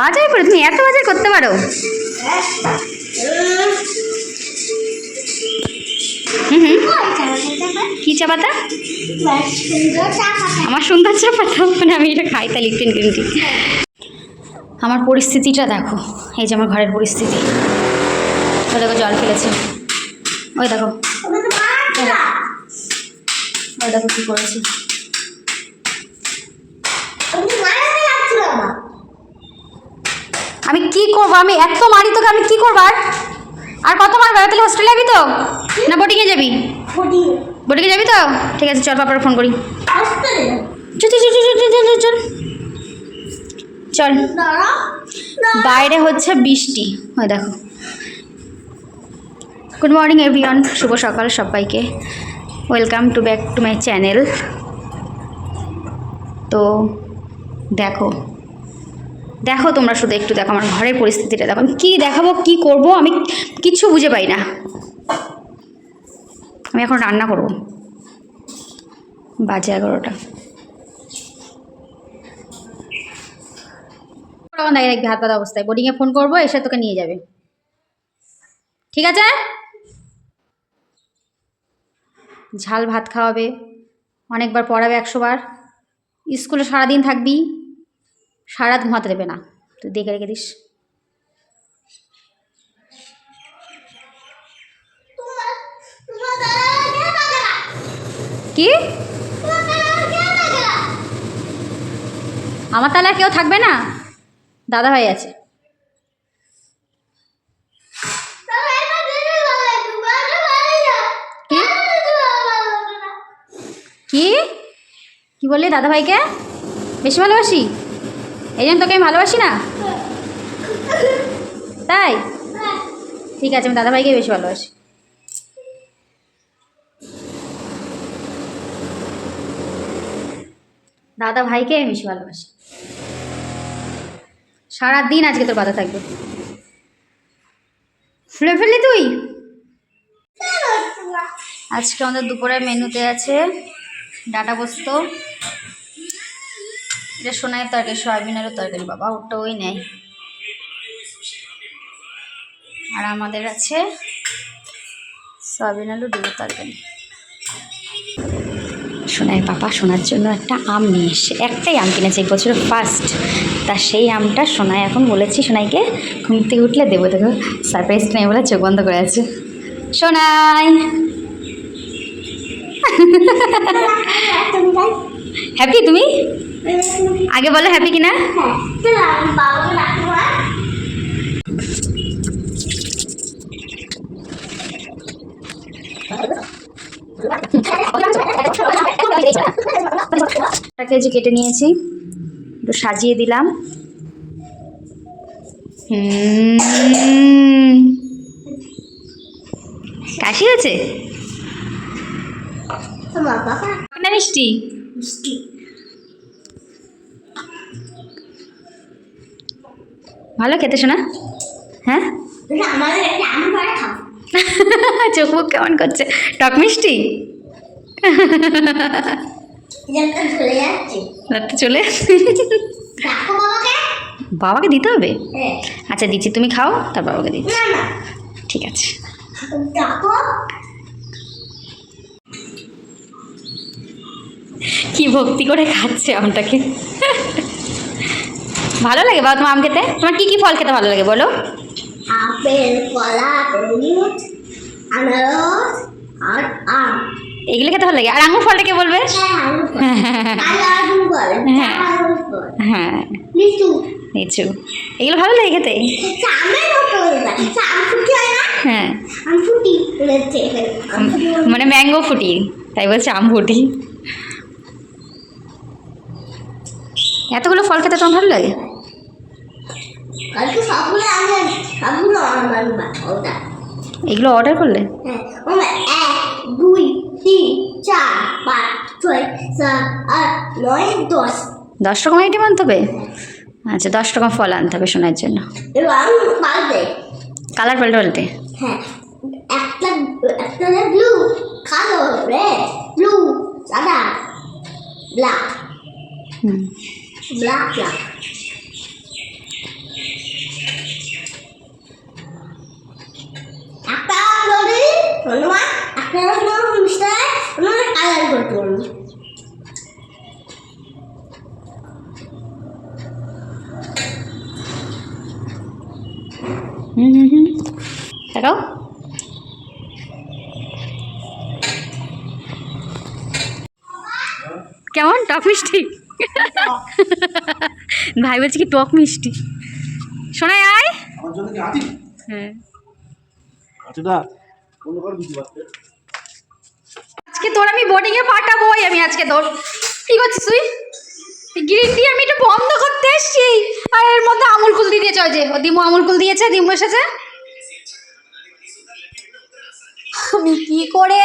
বাজার করে তুমি এত বাজার করতে পারো? হুম হুম। কী চা পাতা? আমার সুন্দর চা পাতা মানে আমি এটা খাই তাই লিপটেন গ্রিন টি আমার পরিস্থিতিটা দেখো, এই যে আমার ঘরের পরিস্থিতি। ওই দেখো জল ফেলেছে। ওই দেখো। ওই দেখো কী করেছে। আমি কি করব? আমি এত মারি তোকে আমি কি করব আর? আর কত মার বেড়াতে হোস্টেলে যাবি তো? না বোটিংয়ে যাবি? বোটিংয়ে যাবি তো? ঠিক আছে চল পাপার ফোন করি। চল চল বাইরে হচ্ছে বৃষ্টি। ওই দেখো। গুড মর্নিং এভরিওয়ান শুভ সকাল সবাইকে। Welcome to back to my channel তো দেখো দেখো তোমরা শুধু একটু দেখো আমার ঘরের পরিস্থিতিটা দেখো। আমি কী দেখাবো, কী করব, আমি কিচ্ছু বুঝে পাই না। আমি এখন রান্না করব। বাজে এগারোটা। তখন দেখে দেখবি হাত অবস্থায়। বোর্ডিংয়ে ফোন করব, এসে তোকে নিয়ে যাবে। ঠিক আছে? ঝাল ভাত খাওয়াবে, অনেকবার পড়াবে একশোবার স্কুলে সারাদিন থাকবি। সারা ঘুমাতে দেবে না। তুই দেখে রেখে দিস। কি? আমার আর কেউ থাকবে না? দাদা ভাই আছে। কি? কি বললি দাদা ভাইকে? বেশি ভালোবাসি? এই জন্য তোকে আমি ভালোবাসি না? তাই? ঠিক আছে, আমি দাদা ভাইকে বেশি ভালোবাসি। দাদা ভাইকে আমি বেশি ভালোবাসি। সারাদিন আজকে তোর বাধা থাকবে। ফুলে ফেললি তুই? আজকে আমাদের দুপুরের মেনুতে আছে ডাটা পোস্ত। এটা সোনাইয়ের তরকারি সয়াবিনেরও তরকারি বাবা ওটা ওই নেয় আর আমাদের আছে সয়াবিন আলু ডিমের তরকারি। সোনাইয়ের পাপা সোনার জন্য একটা আম নিয়ে এসছে। একটাই আম কিনেছে এই বছর ফার্স্ট তা সেই আমটা সোনাই এখন বলেছি সোনাইকে ঘুম থেকে উঠলে দেবো দেখো সারপ্রাইজ নেই বলে চোখ বন্ধ করে আছে। সোনাই! হ্যাপি তুমি? আগে বলো হ্যাপি কিনা? কেজি কেটে নিয়েছি। একটু সাজিয়ে দিলাম। কাশি হয়েছে? না মিষ্টি। ভালো খেতে শোনা হ্যাঁ? চোখ মুখ কেমন করছে? টক মিষ্টি? রাত্রে চলে বাবাকে। দিতে হবে? আচ্ছা দিচ্ছি তুমি খাও তার বাবাকে দিচ্ছি। ঠিক আছে। কি ভক্তি করে খাচ্ছে আমটাকে ভালো লাগে? বাবা তোমার আম খেতে? তোমার কি কি ফল খেতে ভালো লাগে বলো? আপেল কলা তরমুজ আনারস আর আম। এগুলো খেতে ভালো লাগে? আর আঙুর ফলটাকে বলবে? হ্যাঁ হ্যাঁ। হ্যাঁ। লিচু। এগুলো ভালো লাগে খেতে? চামের মতো হয়ে মানে ম্যাঙ্গো ফুটি তাই বলছে আম ফুটি। এতগুলো ফল খেতে তোমার ভালো লাগে? কালকে সবগুলো আমার সবগুলো মা ওটা। এগুলো অর্ডার করলে? হ্যাঁ এক দুই তিন চার পাঁচ ছয় সাত আট নয় দশ। দশ রকম আইটেম আনতে হবে? আচ্ছা দশ রকম ফল আনতে হবে শোনার জন্য। কালার পাল্টে। পাল্টে হ্যাঁ একটা একটা ব্লু কালো রেড ব্লু সাদা ব্ল্যাক হুম। ব্ল্যাক ব্ল্যাক কেন মিস্টার আমরা কালার করতে পারব হুম হুম হুম দেখাও কেমন? টক মিষ্টি? ভাই বলছে কি টক মিষ্টি। শোনায় আয়। হ্যাঁ। আজকে তোর আমি বোর্ডিং এ পাঠাবোই আমি আজকে তোর। কি করছিস তুই? গ্রিন টি আমি একটু বন্ধ করতে এসছি। আর এর মধ্যে আমুল কুল দিয়ে দিয়েছে যে দিমু আমুল কুল দিয়েছে, দিমু এসেছে। আমি কি করে